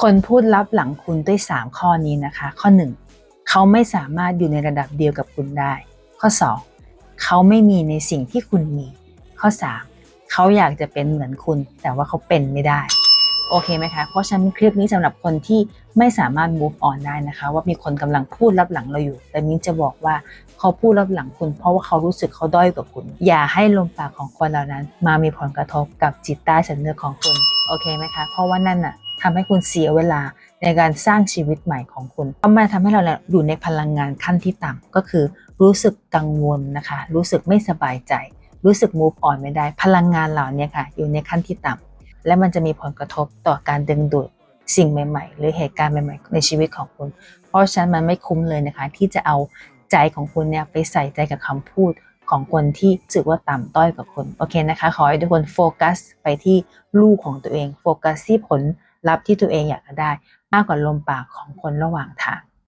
คนพูดลับหลังคุณด้วย 3 ข้อนี้นะคะ ข้อ 1 เขาไม่สามารถอยู่ในระดับเดียวกับคุณได้ ข้อ 2 เขาไม่มีในสิ่งที่คุณมี ข้อ 3 เขาอยากจะเป็นเหมือนคุณ แต่ว่าเขาเป็นไม่ได้ โอเคไหมคะ เพราะฉะนั้นคลิปนี้สำหรับคนที่ไม่สามารถ move on ได้นะคะ ว่ามีคนกำลังพูดลับหลังเราอยู่ แต่มิ้นจะบอกว่าเขาพูดลับหลังคุณ เพราะว่าเขารู้สึกเขาด้อยกว่าคุณ อย่าให้ลมปากของคนเหล่านั้น มามีผลกระทบกับจิตใต้สำนึกของคุณ โอเคไหมคะ เพราะว่านั่นน่ะ ทำให้คุณเสียเวลาในการสร้างชีวิตใหม่ของคุณเพราะมันทำให้เราอยู่ในพลังงานขั้นที่ต่ำก็คือรู้สึกกังวลนะคะ รู้สึกไม่สบายใจ รู้สึก move on ไม่ได้ พลังงานเหล่านี้ค่ะ อยู่ในขั้นที่ต่ำและมันจะมีผลกระทบต่อการดึงดูดสิ่งใหม่ ๆ หรือเหตุการณ์ใหม่ๆในชีวิตของคุณ เพราะฉะนั้นมันไม่คุ้มเลยนะคะ ที่จะเอาใจของคุณเนี่ยไปใส่ใจกับคำพูดของคนที่รู้สึกว่าต่ำต้อยกับคุณโอเคนะคะ ขอให้ทุกคนโฟกัสไปที่ลูกของตัวเอง โฟกัสที่ผล ลับที่ตัวเองอยากจะได้ มากกว่าลมปากของคนระหว่างทาง